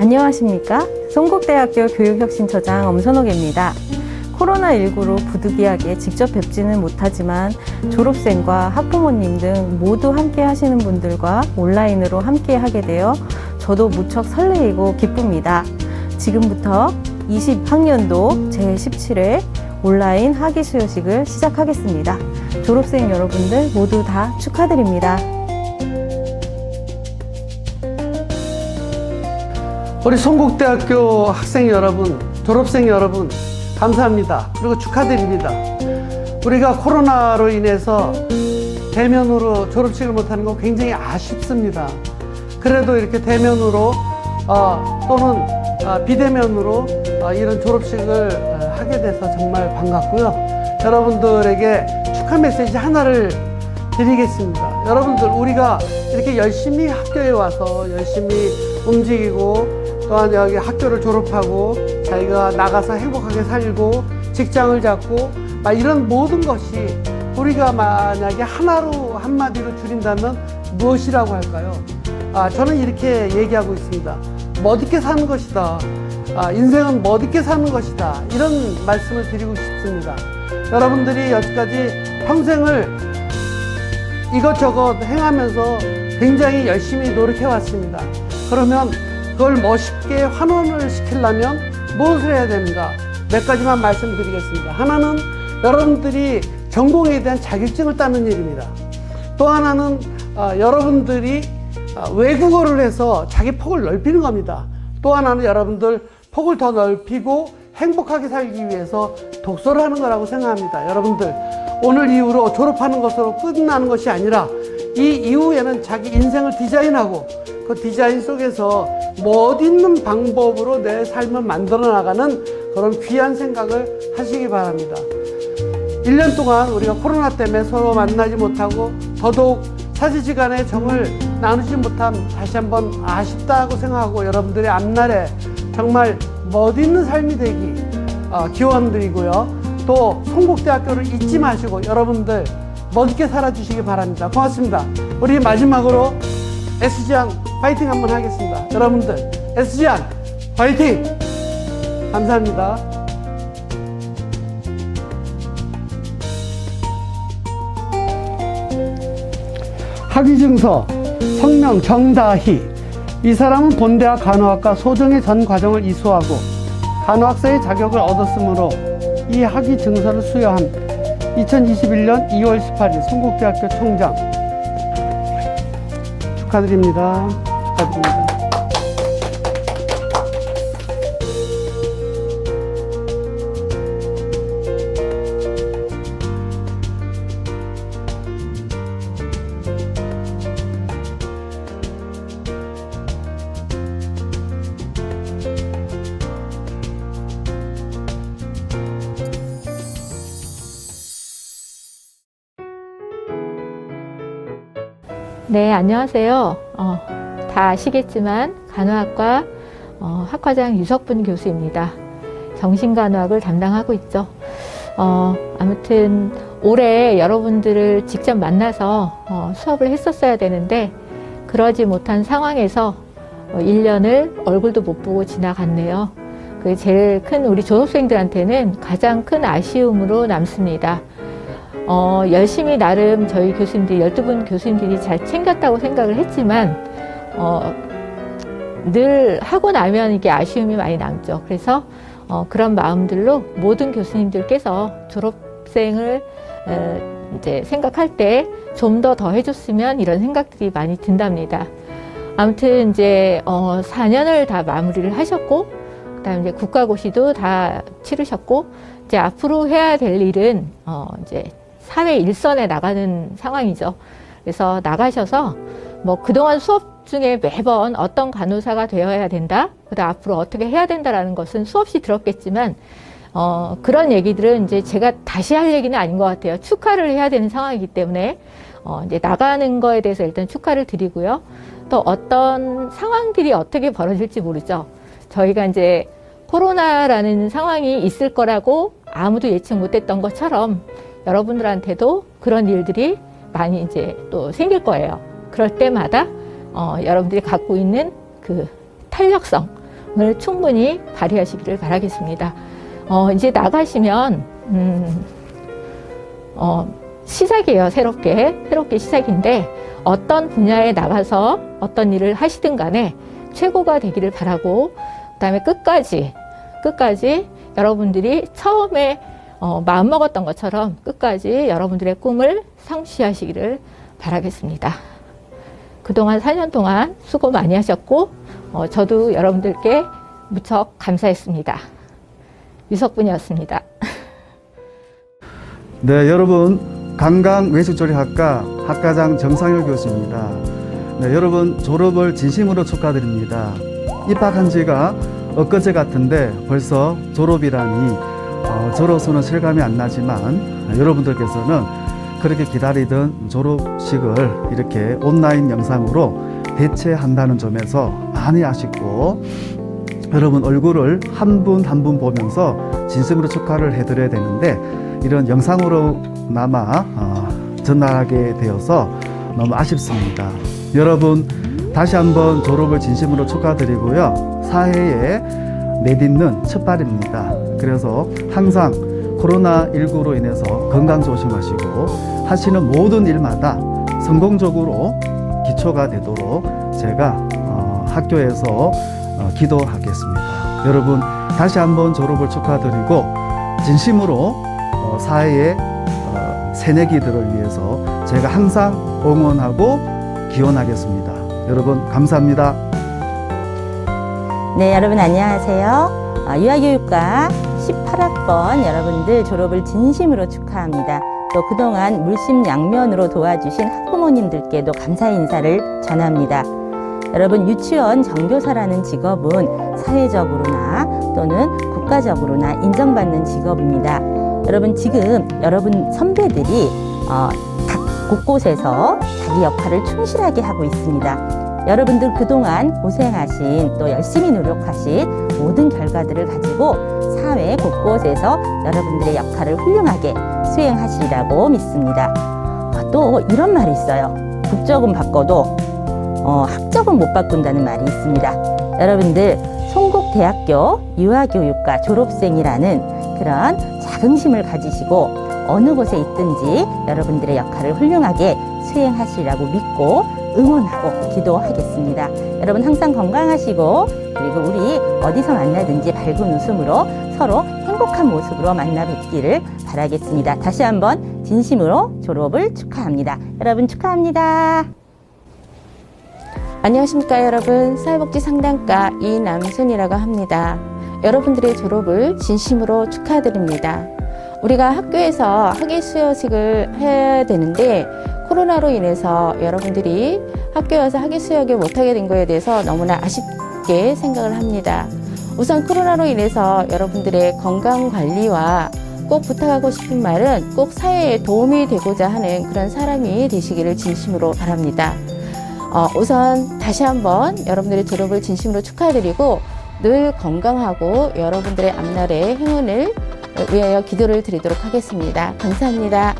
안녕하십니까? 송국대학교 교육혁신처장 엄선옥입니다. 코로나19로 부득이하게 직접 뵙지는 못하지만 졸업생과 학부모님 등 모두 함께 하시는 분들과 온라인으로 함께 하게 되어 저도 무척 설레이고 기쁩니다. 지금부터 20학년도 제17회 온라인 학위 수여식을 시작하겠습니다. 졸업생 여러분들 모두 다 축하드립니다. 우리 송국대학교 학생 여러분, 졸업생 여러분, 감사합니다. 그리고 축하드립니다. 우리가 코로나로 인해서 대면으로 졸업식을 못하는 건 굉장히 아쉽습니다. 그래도 이렇게 대면으로 어, 또는 어, 비대면으로 어, 이런 졸업식을 어, 하게 돼서 정말 반갑고요. 여러분들에게 축하 메시지 하나를 드리겠습니다. 여러분들 우리가 이렇게 열심히 학교에 와서 열심히 움직이고 또한 여기 학교를 졸업하고 자기가 나가서 행복하게 살고 직장을 잡고 막 이런 모든 것이 우리가 만약에 하나로 한마디로 줄인다면 무엇이라고 할까요? 아, 저는 이렇게 얘기하고 있습니다. 멋있게 사는 것이다. 아, 인생은 멋있게 사는 것이다. 이런 말씀을 드리고 싶습니다. 여러분들이 여기까지 평생을 이것저것 행하면서 굉장히 열심히 노력해 왔습니다. 그러면 그걸 멋있게 환원을 시키려면 무엇을 해야 되는가? 몇 가지만 말씀드리겠습니다. 하나는 여러분들이 전공에 대한 자격증을 따는 일입니다. 또 하나는 아, 여러분들이 아, 외국어를 해서 자기 폭을 넓히는 겁니다. 또 하나는 여러분들 폭을 더 넓히고 행복하게 살기 위해서 독서를 하는 거라고 생각합니다. 여러분들 오늘 이후로 졸업하는 것으로 끝나는 것이 아니라 이 이후에는 자기 인생을 디자인하고 그 디자인 속에서 멋있는 방법으로 내 삶을 만들어 나가는 그런 귀한 생각을 하시기 바랍니다. 1년 동안 우리가 코로나 때문에 서로 만나지 못하고 더더욱 사제지간의 정을 나누지 못함 다시 한번 아쉽다고 생각하고 여러분들의 앞날에 정말 멋있는 삶이 되기 어, 기원드리고요. 또 송국대학교를 잊지 마시고 여러분들 멋있게 살아주시기 바랍니다. 고맙습니다. 우리 마지막으로 SG한 파이팅 한번 하겠습니다. 여러분들 SG한 파이팅! 감사합니다. 학위증서 성명 정다희 이 사람은 본대학 간호학과 소정의 전 과정을 이수하고 간호학사의 자격을 얻었으므로 이 학위 증서를 수여한 2021년 2월 18일 송국대학교 총장 축하드립니다. 축하드립니다. 네, 안녕하세요. 어, 다 아시겠지만 간호학과 어, 학과장 유석분 교수입니다. 정신간호학을 담당하고 있죠. 어, 아무튼 올해 여러분들을 직접 만나서 어, 수업을 했었어야 되는데 그러지 못한 상황에서 어, 1년을 얼굴도 못 보고 지나갔네요. 그게 제일 큰 우리 졸업생들한테는 가장 큰 아쉬움으로 남습니다. 어, 열심히 나름 저희 교수님들이, 12분 교수님들이 잘 챙겼다고 생각을 했지만, 어, 늘 하고 나면 이게 아쉬움이 많이 남죠. 그래서, 어, 그런 마음들로 모든 교수님들께서 졸업생을, 에, 이제 생각할 때 좀 더 더 해줬으면 이런 생각들이 많이 든답니다. 아무튼 이제, 어, 4년을 다 마무리를 하셨고, 그 다음에 이제 국가고시도 다 치르셨고, 이제 앞으로 해야 될 일은, 어, 이제 사회 일선에 나가는 상황이죠. 그래서 나가셔서 뭐 그동안 수업 중에 매번 어떤 간호사가 되어야 된다. 그다음 앞으로 어떻게 해야 된다라는 것은 수없이 들었겠지만 어, 그런 얘기들은 이제 제가 다시 할 얘기는 아닌 것 같아요. 축하를 해야 되는 상황이기 때문에 어, 이제 나가는 거에 대해서 일단 축하를 드리고요. 또 어떤 상황들이 어떻게 벌어질지 모르죠. 저희가 이제 코로나라는 상황이 있을 거라고 아무도 예측 못했던 것처럼 여러분들한테도 그런 일들이 많이 이제 또 생길 거예요. 그럴 때마다 어, 여러분들이 갖고 있는 그 탄력성, 충분히 발휘하시기를 바라겠습니다. 어, 이제 나가시면, 음, 어, 시작이에요. 새롭게. 새롭게 시작인데, 어떤 분야에 나가서 어떤 일을 하시든 간에 최고가 되기를 바라고, 그 다음에 끝까지, 끝까지 여러분들이 처음에 어, 마음먹었던 것처럼 끝까지 여러분들의 꿈을 성취하시기를 바라겠습니다. 그동안 4년 동안 수고 많이 하셨고, 어, 저도 여러분들께 무척 감사했습니다. 유석분이었습니다. 네, 여러분 관광외식조리학과 학과장 정상열 교수입니다. 네, 여러분 졸업을 진심으로 축하드립니다. 입학한 지가 엊그제 같은데 벌써 졸업이라니 어, 저로서는 실감이 안 나지만 여러분들께서는 그렇게 기다리던 졸업식을 이렇게 온라인 영상으로 대체한다는 점에서 많이 아쉽고 여러분 얼굴을 한분 한 분 보면서 진심으로 축하를 해드려야 되는데 이런 영상으로나마 어, 전달하게 되어서 너무 아쉽습니다. 여러분 다시 한번 졸업을 진심으로 축하드리고요. 사회에 내딛는 첫 발입니다. 그래서 항상 코로나19로 인해서 건강 조심하시고 하시는 모든 일마다 성공적으로 기초가 되도록 제가 어, 학교에서 어, 기도하겠습니다. 여러분 다시 한번 졸업을 축하드리고 진심으로 어, 사회의 어, 새내기들을 위해서 제가 항상 응원하고 기원하겠습니다. 여러분 감사합니다. 네, 여러분 안녕하세요. 어, 유아교육과 18학번 여러분들 졸업을 진심으로 축하합니다. 또 그동안 물심양면으로 도와주신 학부모님들께도 감사의 인사를 전합니다. 여러분 유치원 정교사라는 직업은 사회적으로나 또는 국가적으로나 인정받는 직업입니다. 여러분 지금 여러분 선배들이 어, 각 곳곳에서 자기 역할을 충실하게 하고 있습니다. 여러분들 그동안 고생하신 또 열심히 노력하신 모든 결과들을 가지고 사회 곳곳에서 여러분들의 역할을 훌륭하게 수행하시리라고 믿습니다. 어, 또 이런 말이 있어요. 국적은 바꿔도 어, 학적은 못 바꾼다는 말이 있습니다. 여러분들 송곡대학교 유아교육과 졸업생이라는 그런 자긍심을 가지시고 어느 곳에 있든지 여러분들의 역할을 훌륭하게 수행하시리라고 믿고 응원하고 기도하겠습니다. 여러분 항상 건강하시고 그리고 우리 어디서 만나든지 밝은 웃음으로 서로 행복한 모습으로 만나 뵙기를 바라겠습니다. 다시 한번 진심으로 졸업을 축하합니다. 여러분 축하합니다. 안녕하십니까 여러분 사회복지 상담가 이남순이라고 합니다. 여러분들의 졸업을 진심으로 축하드립니다. 우리가 학교에서 학예 수여식을 해야 되는데 코로나로 인해서 여러분들이 학교에 와서 학예 수여를 못하게 된 거에 대해서 너무나 아쉽게 생각을 합니다. 우선 코로나로 인해서 여러분들의 건강 관리와 꼭 부탁하고 싶은 말은 꼭 사회에 도움이 되고자 하는 그런 사람이 되시기를 진심으로 바랍니다. 어, 우선 다시 한번 여러분들의 졸업을 진심으로 축하드리고 늘 건강하고 여러분들의 앞날의 행운을 위하여 기도를 드리도록 하겠습니다. 감사합니다.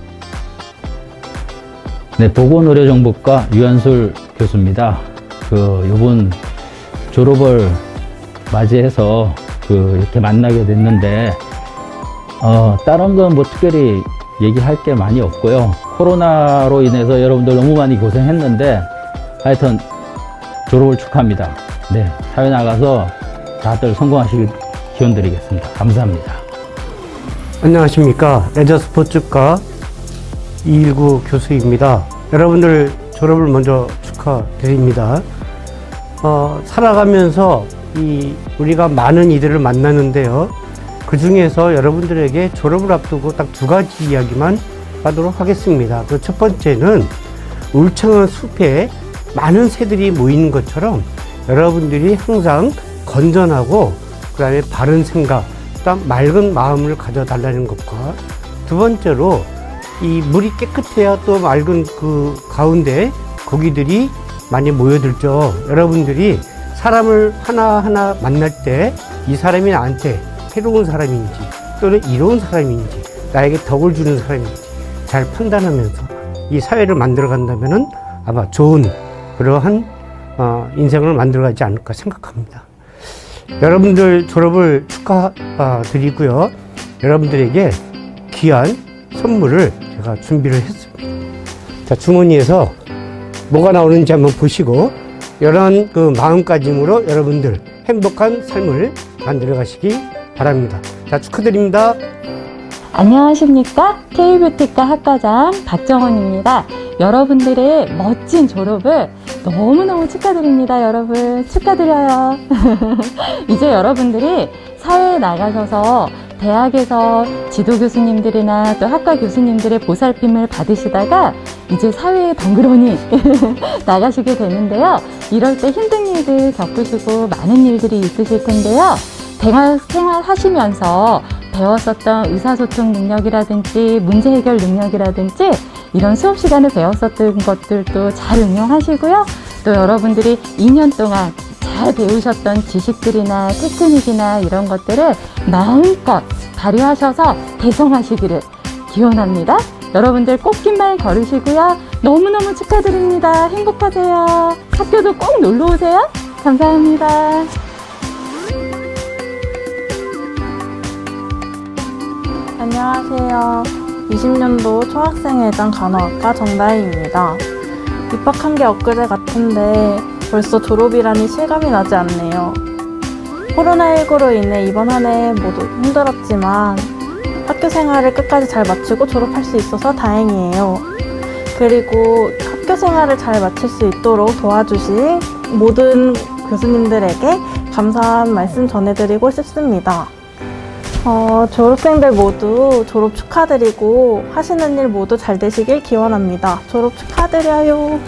네, 보건의료정보과 유한술 교수입니다. 그 이번 졸업을 맞이해서 그 이렇게 만나게 됐는데 어, 다른 건 뭐 특별히 얘기할 게 많이 없고요. 코로나로 인해서 여러분들 너무 많이 고생했는데 하여튼 졸업을 축하합니다. 네, 사회 나가서 다들 성공하시길 기원 드리겠습니다. 감사합니다. 안녕하십니까. 레저 스포츠과 219 교수입니다. 여러분들 졸업을 먼저 축하드립니다. 어, 살아가면서 이 우리가 많은 이들을 만나는데요. 그 중에서 여러분들에게 졸업을 앞두고 딱 두 가지 이야기만 하도록 하겠습니다. 그 첫 번째는 울창한 숲에 많은 새들이 모이는 것처럼 여러분들이 항상 건전하고 그 다음에 바른 생각, 그다음 맑은 마음을 가져달라는 것과 두 번째로 이 물이 깨끗해야 또 맑은 그 가운데 고기들이 많이 모여들죠. 여러분들이 사람을 하나하나 만날 때 이 사람이 나한테 해로운 사람인지 또는 이로운 사람인지 나에게 덕을 주는 사람인지 잘 판단하면서 이 사회를 만들어 간다면은 아마 좋은 그러한 어, 인생을 만들어 가지 않을까 생각합니다. 여러분들 졸업을 축하드리고요. 여러분들에게 귀한 선물을 제가 준비를 했습니다. 자, 주머니에서 뭐가 나오는지 한번 보시고, 이런 그 마음가짐으로 여러분들 행복한 삶을 만들어 가시기 바랍니다. 자, 축하드립니다. 안녕하십니까? K뷰티과 학과장 박정원입니다. 여러분들의 멋진 졸업을 너무너무 축하드립니다, 여러분. 축하드려요. 이제 여러분들이 사회에 나가셔서 대학에서 지도 교수님들이나 또 학과 교수님들의 보살핌을 받으시다가 이제 사회에 덩그러니 나가시게 되는데요. 이럴 때 힘든 일들 겪으시고 많은 일들이 있으실 텐데요. 대학 생활 하시면서 배웠었던 의사소통 능력이라든지 문제 해결 능력이라든지 이런 수업 시간에 배웠었던 것들도 잘 응용하시고요. 또 여러분들이 2년 동안 잘 배우셨던 지식들이나 테크닉이나 이런 것들을 마음껏 발휘하셔서 대성하시기를 기원합니다. 여러분들 꽃길만 걸으시고요. 너무너무 축하드립니다. 행복하세요. 학교도 꼭 놀러 오세요. 감사합니다. 안녕하세요. 20년도 초학생회장 간호학과 정다희입니다. 입학한 게 엊그제 같은데 벌써 졸업이라니 실감이 나지 않네요. 코로나19로 인해 이번 한 해 모두 힘들었지만 학교 생활을 끝까지 잘 마치고 졸업할 수 있어서 다행이에요. 그리고 학교 생활을 잘 마칠 수 있도록 도와주신 모든 교수님들에게 감사한 말씀 전해드리고 싶습니다. 어, 졸업생들 모두 졸업 축하드리고 하시는 일 모두 잘 되시길 기원합니다. 졸업 축하드려요.